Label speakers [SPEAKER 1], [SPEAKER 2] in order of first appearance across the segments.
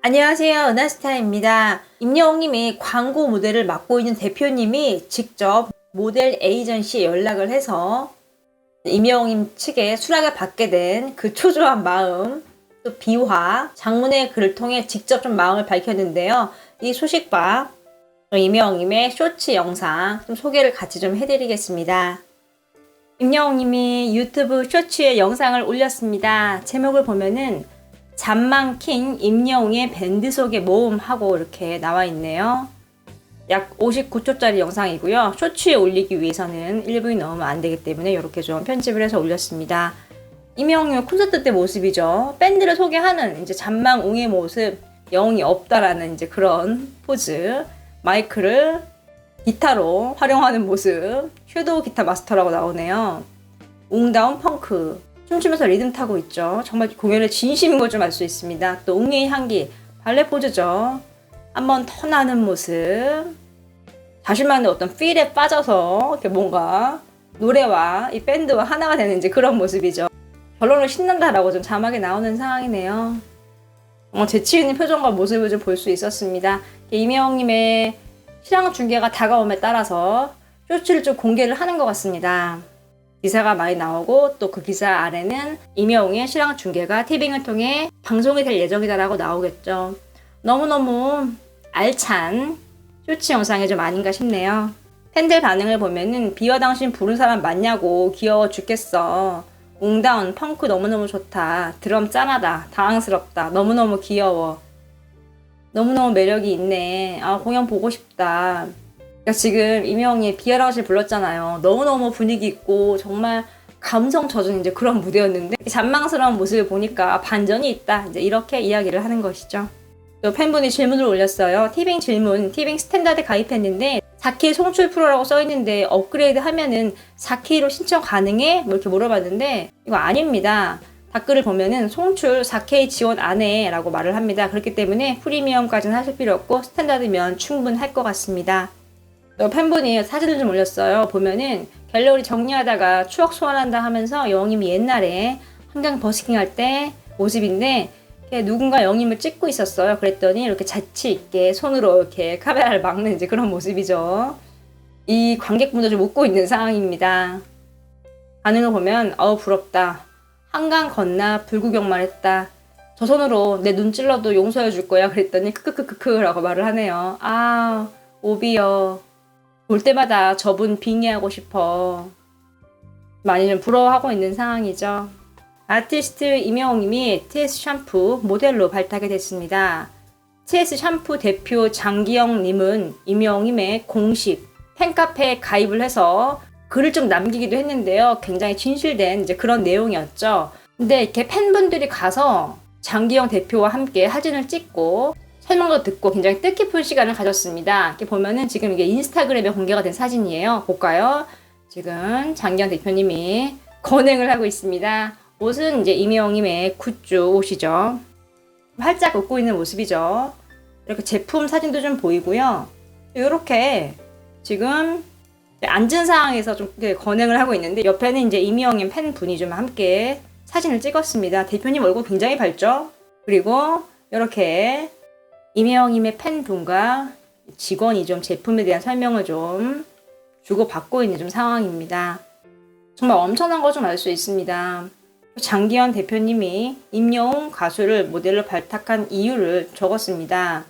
[SPEAKER 1] 안녕하세요. 은하스타입니다. 임영웅님이 광고 모델을 맡고 있는 대표님이 직접 모델 에이전시에 연락을 해서 임영웅님 측에 수락을 받게 된 그 초조한 마음, 또 비화, 장문의 글을 통해 직접 좀 마음을 밝혔는데요. 이 소식과 임영웅님의 쇼츠 영상 좀 소개를 같이 좀 해드리겠습니다. 임영웅님이 유튜브 쇼츠에 영상을 올렸습니다. 제목을 보면은 잔망킹 임영웅의 밴드 속의 모험하고 이렇게 나와 있네요. 약 59초짜리 영상이고요. 쇼츠에 올리기 위해서는 1분이 넘으면 안 되기 때문에 이렇게 좀 편집을 해서 올렸습니다. 임영웅의 콘서트 때 모습이죠. 밴드를 소개하는 이제 잔망웅의 모습, 영웅이 없다라는 이제 그런 포즈. 마이크를 기타로 활용하는 모습. 섀도우 기타 마스터라고 나오네요. 웅다운 펑크. 춤추면서 리듬 타고 있죠. 정말 공연의 진심인 걸 좀 알 수 있습니다. 또 웅의 향기. 발레 포즈죠. 한번 터나는 모습. 자신만의 어떤 필에 빠져서 이렇게 뭔가 노래와 이 밴드와 하나가 되는 이제 그런 모습이죠. 결론은 신난다라고 좀 자막에 나오는 상황이네요. 어, 재치 있는 표정과 모습을 좀 볼 수 있었습니다. 이명님의 시장 중계가 다가옴에 따라서 쇼츠를 좀 공개를 하는 것 같습니다. 기사가 많이 나오고 또 그 기사 아래는 이명웅의 실황 중계가 티빙을 통해 방송이 될 예정이다라고 나오겠죠. 너무너무 알찬 쇼츠 영상이 좀 아닌가 싶네요. 팬들 반응을 보면은 비와 당신 부른 사람 맞냐고 귀여워 죽겠어. 웅다운 펑크 너무너무 좋다. 드럼 짠하다. 당황스럽다. 너무너무 귀여워. 너무너무 매력이 있네. 아, 공연 보고 싶다. 그러니까 지금 이명이 비아라웃을 불렀잖아요. 너무너무 분위기 있고 정말 감성 젖은 이제 그런 무대였는데 잔망스러운 모습을 보니까 반전이 있다. 이제 이렇게 이야기를 하는 것이죠. 또 팬분이 질문을 올렸어요. 티빙 질문, 티빙 스탠다드 가입했는데 4K 송출 프로라고 써있는데 업그레이드 하면은 4K로 신청 가능해? 뭐 이렇게 물어봤는데 이거 아닙니다. 댓글을 보면은 송출 4K 지원 안해 라고 말을 합니다. 그렇기 때문에 프리미엄까지는 하실 필요 없고 스탠다드면 충분할 것 같습니다. 또 팬분이 사진을 좀 올렸어요. 보면은 갤러리 정리하다가 추억 소환한다 하면서 영임이 옛날에 한강 버스킹 할 때 모습인데 누군가 영임을 찍고 있었어요. 그랬더니 이렇게 자치 있게 손으로 이렇게 카메라를 막는 이제 그런 모습이죠. 이 관객분도 좀 웃고 있는 상황입니다. 반응을 보면 어우 부럽다. 한강 건너 불구경만 했다. 저 손으로 내 눈 찔러도 용서해 줄 거야. 그랬더니 크크크크크라고 말을 하네요. 아 오비요. 볼 때마다 저분 빙의하고 싶어. 많이 좀 부러워하고 있는 상황이죠. 아티스트 임영웅님이 TS 샴푸 모델로 발탁이 됐습니다. TS 샴푸 대표 장기영님은 임영웅님의 공식 팬카페에 가입을 해서 글을 좀 남기기도 했는데요. 굉장히 진실된 이제 그런 내용이었죠. 근데 이렇게 팬분들이 가서 장기영 대표와 함께 사진을 찍고 설명도 듣고 굉장히 뜻깊은 시간을 가졌습니다. 이렇게 보면은 지금 이게 인스타그램에 공개가 된 사진이에요. 볼까요? 지금 장기영 대표님이 건행을 하고 있습니다. 옷은 이제 이명님의 굿즈 옷이죠. 활짝 웃고 있는 모습이죠. 이렇게 제품 사진도 좀 보이고요. 이렇게 지금 앉은 상황에서 좀 건행을 하고 있는데 옆에는 이제 이미영님 팬분이 좀 함께 사진을 찍었습니다. 대표님 얼굴 굉장히 밝죠? 그리고 이렇게 이미영님의 팬분과 직원이 좀 제품에 대한 설명을 좀 주고받고 있는 좀 상황입니다. 정말 엄청난 거좀알 수 있습니다. 장기현 대표님이 임영웅 가수를 모델로 발탁한 이유를 적었습니다.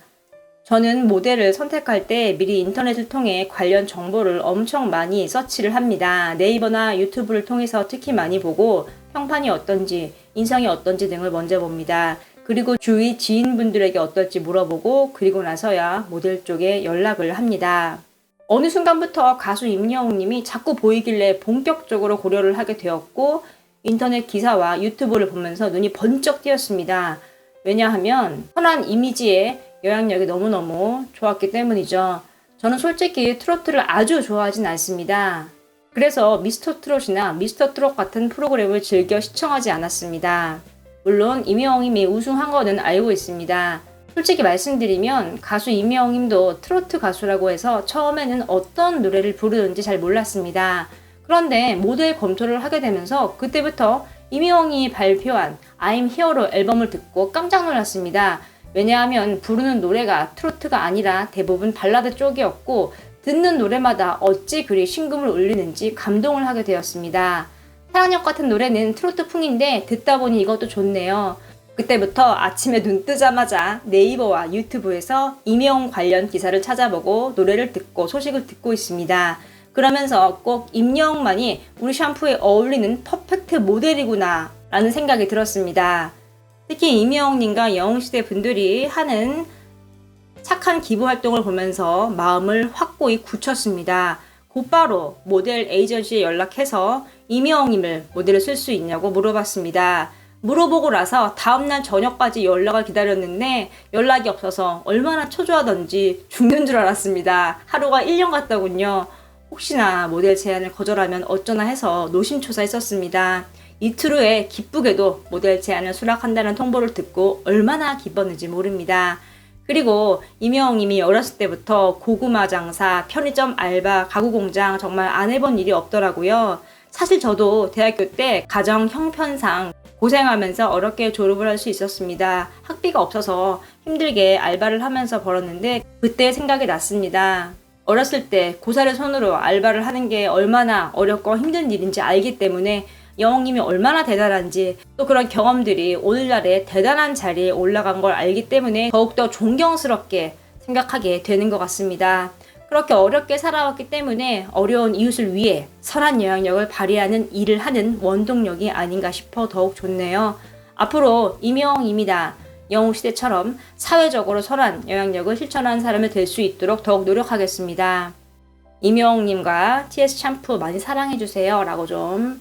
[SPEAKER 1] 저는 모델을 선택할 때 미리 인터넷을 통해 관련 정보를 엄청 많이 서치를 합니다. 네이버나 유튜브를 통해서 특히 많이 보고 평판이 어떤지, 인상이 어떤지 등을 먼저 봅니다. 그리고 주위 지인분들에게 어떨지 물어보고 그리고 나서야 모델 쪽에 연락을 합니다. 어느 순간부터 가수 임영웅님이 자꾸 보이길래 본격적으로 고려를 하게 되었고 인터넷 기사와 유튜브를 보면서 눈이 번쩍 띄었습니다. 왜냐하면 선한 이미지에 영향력이 너무너무 좋았기 때문이죠. 저는 솔직히 트로트를 아주 좋아하진 않습니다. 그래서 미스터 트롯이나 미스터 트롯 같은 프로그램을 즐겨 시청하지 않았습니다. 물론 임영웅님이 우승한 거는 알고 있습니다. 솔직히 말씀드리면 가수 임영웅님도 트로트 가수라고 해서 처음에는 어떤 노래를 부르는지 잘 몰랐습니다. 그런데 모델 검토를 하게 되면서 그때부터 임영웅이 발표한 I'm Here로 앨범을 듣고 깜짝 놀랐습니다. 왜냐하면 부르는 노래가 트로트가 아니라 대부분 발라드 쪽이었고 듣는 노래마다 어찌 그리 심금을 울리는지 감동을 하게 되었습니다. 사랑역 같은 노래는 트로트풍인데 듣다 보니 이것도 좋네요. 그때부터 아침에 눈 뜨자마자 네이버와 유튜브에서 임영 관련 기사를 찾아보고 노래를 듣고 소식을 듣고 있습니다. 그러면서 꼭 임영웅만이 우리 샴푸에 어울리는 퍼펙트 모델이구나 라는 생각이 들었습니다. 특히 임영웅님과 영웅시대 분들이 하는 착한 기부 활동을 보면서 마음을 확고히 굳혔습니다. 곧바로 모델 에이전시에 연락해서 임영웅님을 모델을 쓸 수 있냐고 물어봤습니다. 물어보고 나서 다음날 저녁까지 연락을 기다렸는데 연락이 없어서 얼마나 초조하던지 죽는 줄 알았습니다. 하루가 1년 같더군요. 혹시나 모델 제안을 거절하면 어쩌나 해서 노심초사했었습니다. 이틀 후에 기쁘게도 모델 제안을 수락한다는 통보를 듣고 얼마나 기뻤는지 모릅니다. 그리고 임영웅님이 어렸을 때부터 고구마 장사, 편의점 알바, 가구 공장 정말 안 해본 일이 없더라고요. 사실 저도 대학교 때 가정 형편상 고생하면서 어렵게 졸업을 할 수 있었습니다. 학비가 없어서 힘들게 알바를 하면서 벌었는데 그때 생각이 났습니다. 어렸을 때 고사를 손으로 알바를 하는 게 얼마나 어렵고 힘든 일인지 알기 때문에 영웅님이 얼마나 대단한지 또 그런 경험들이 오늘날의 대단한 자리에 올라간 걸 알기 때문에 더욱더 존경스럽게 생각하게 되는 것 같습니다. 그렇게 어렵게 살아왔기 때문에 어려운 이웃을 위해 선한 영향력을 발휘하는 일을 하는 원동력이 아닌가 싶어 더욱 좋네요. 앞으로 임영웅입니다. 영웅 시대처럼 사회적으로 선한 영향력을 실천하는 사람이 될 수 있도록 더욱 노력하겠습니다. 임영웅님과 TS 샴푸 많이 사랑해주세요. 라고 좀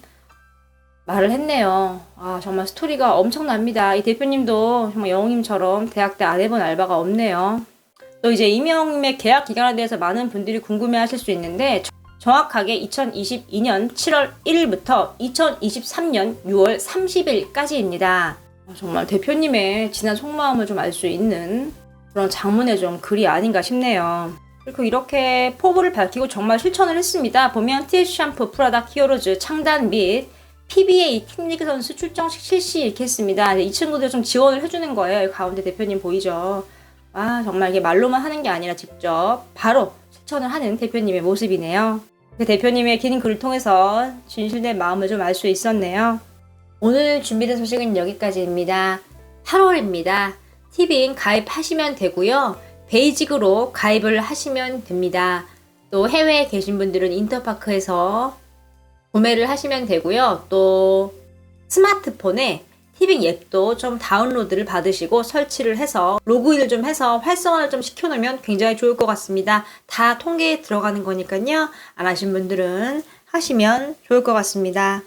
[SPEAKER 1] 말을 했네요. 아, 정말 스토리가 엄청납니다. 이 대표님도 정말 영웅님처럼 대학 때 안 해본 알바가 없네요. 또 이제 임영웅님의 계약 기간에 대해서 많은 분들이 궁금해 하실 수 있는데, 정확하게 2022년 7월 1일부터 2023년 6월 30일까지입니다. 정말 대표님의 진한 속마음을 좀 알 수 있는 그런 장문의 좀 글이 아닌가 싶네요. 그리고 이렇게 포부를 밝히고 정말 실천을 했습니다. 보면 TS 샴푸 프라다 히어로즈 창단 및 PBA 팀리그 선수 출정식 실시 이렇게 했습니다. 이 친구들 좀 지원을 해주는 거예요. 가운데 대표님 보이죠? 아 정말 이게 말로만 하는 게 아니라 직접 바로 실천을 하는 대표님의 모습이네요. 그 대표님의 긴 글을 통해서 진실된 마음을 좀 알 수 있었네요. 오늘 준비된 소식은 여기까지입니다. 8월입니다. 티빙 가입하시면 되고요. 베이직으로 가입을 하시면 됩니다. 또 해외에 계신 분들은 인터파크에서 구매를 하시면 되고요. 또 스마트폰에 티빙 앱도 좀 다운로드를 받으시고 설치를 해서 로그인을 좀 해서 활성화를 좀 시켜놓으면 굉장히 좋을 것 같습니다. 다 통계에 들어가는 거니까요. 안 하신 분들은 하시면 좋을 것 같습니다.